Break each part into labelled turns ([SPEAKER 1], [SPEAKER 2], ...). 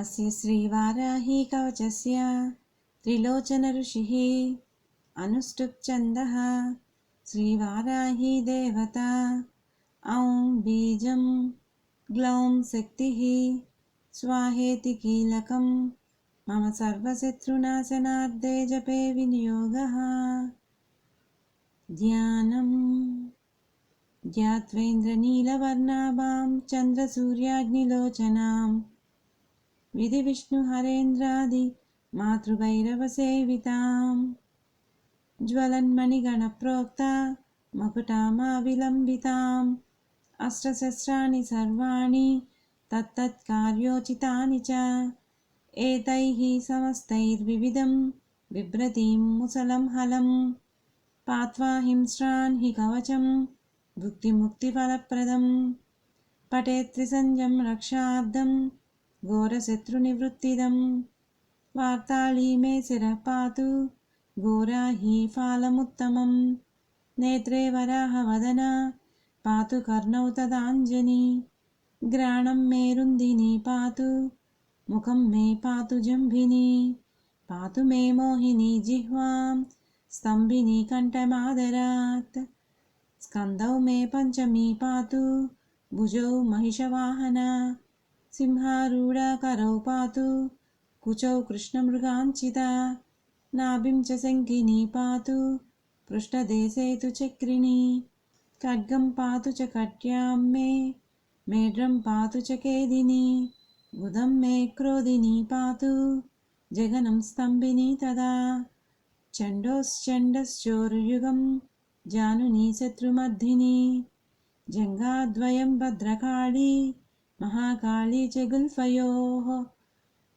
[SPEAKER 1] అస్య శ్రీవారాహి కవచస్య త్రిలోచన ఋషిः అనుష్టుప్ ఛందః శ్రీవారాహి దేవత ఔం బీజం గ్లౌం శక్తిः స్వాహేతి కీలకం మమ సర్వశత్రునాశనార్థే జపే వినియోగ ధ్యానం ధ్యాత్వేంద్రనీలవర్ణాభాం చంద్రసూర్యాగ్నిలోచనాం విధి విష్ణు హరేంద్రాది మాతృభైరవ సేవితాం. మకుటామా మకుటామావిలంబితాం అస్త్రశస్త్రాన్ని సర్వాణి తత్తత్కార్యోచితాని చ. ఏతైః సమస్తైర్వివిధం బిభ్రతీం ముసలం హలం. పాత్వా హి కవచం భుక్తిముక్తిఫలప్రదం. పటే త్రిసంజం రక్షార్థం घोरशत्रुनिवृत्तिदं वार्ताळी मे शिरः पातु घोरा हि फालमुत्तमं नेत्रे वराहवदना पातु कर्णौ तदाञ्जनी ग्राणं मे रुन्दिनी पातु मुखं मे पातु जम्भिनी पातु मे मोहिनी जिह्वां स्तम्भिनी कण्ठमादरात् स्कन्दौ मे पञ्चमी पातु भुजौ महिषवाहना సింహారూఢకరౌ పాతు కుచౌ కృష్ణమృగాంచిత నాభిం చ శంకినీ పాతు పృష్ఠదేశేతు చక్రిణి ఖడ్గం పాతు చ కట్యాం మే మేడ్రం పాతు చ కేదిని ఉదం మే క్రోధిని పాతు జగనం స్తంభిని తదా చండోశ్చండశ్చోరుయుగం జానుని శత్రుమర్ధిని జంగాద్వయం భద్రకాళీ महाकाली च गुल्फयोः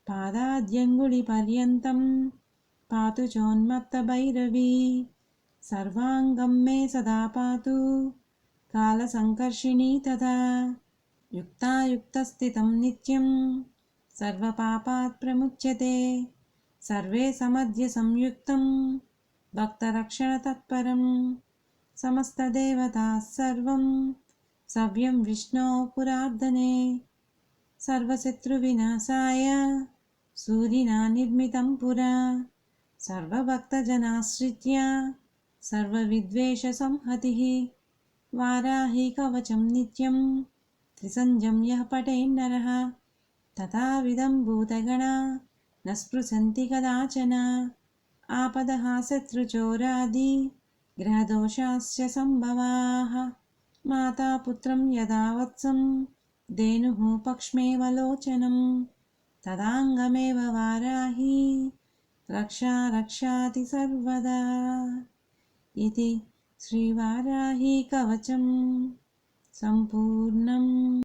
[SPEAKER 1] पादाद्यङ्गुलिपर्यन्तं पातु चोन्मत्तभैरवी सर्वाङ्गं मे सदा पातु कालसङ्कर्षिणी तथा युक्तायुक्तस्थितं नित्यं सर्वपापात् प्रमुच्यते सर्वे समद्य संयुक्तं भक्तरक्षणतत्परं समस्तदेवताः सर्वं सव्यं विष्णो पुरार्धने सर्वशत्रुविनाशाय सूरिना निर्मितं पुरा सर्वभक्तजनाश्रित्य सर्वविद्वेषसंहतिः वाराहि कवचं नित्यं त्रिसञ्जं यः पठेन्नरः तथाविधं भूतगणा न स्पृशन्ति कदाचन आपदः शत्रुचोरादि ग्रहदोषाश्च सम्भवाः माता पुत्रं यदा वत्सं धेनुः पक्ष्मेवलोचनं तदाङ्गमेव वाराही रक्षा रक्षाति सर्वदा इति श्रीवाराही कवचं सम्पूर्णम्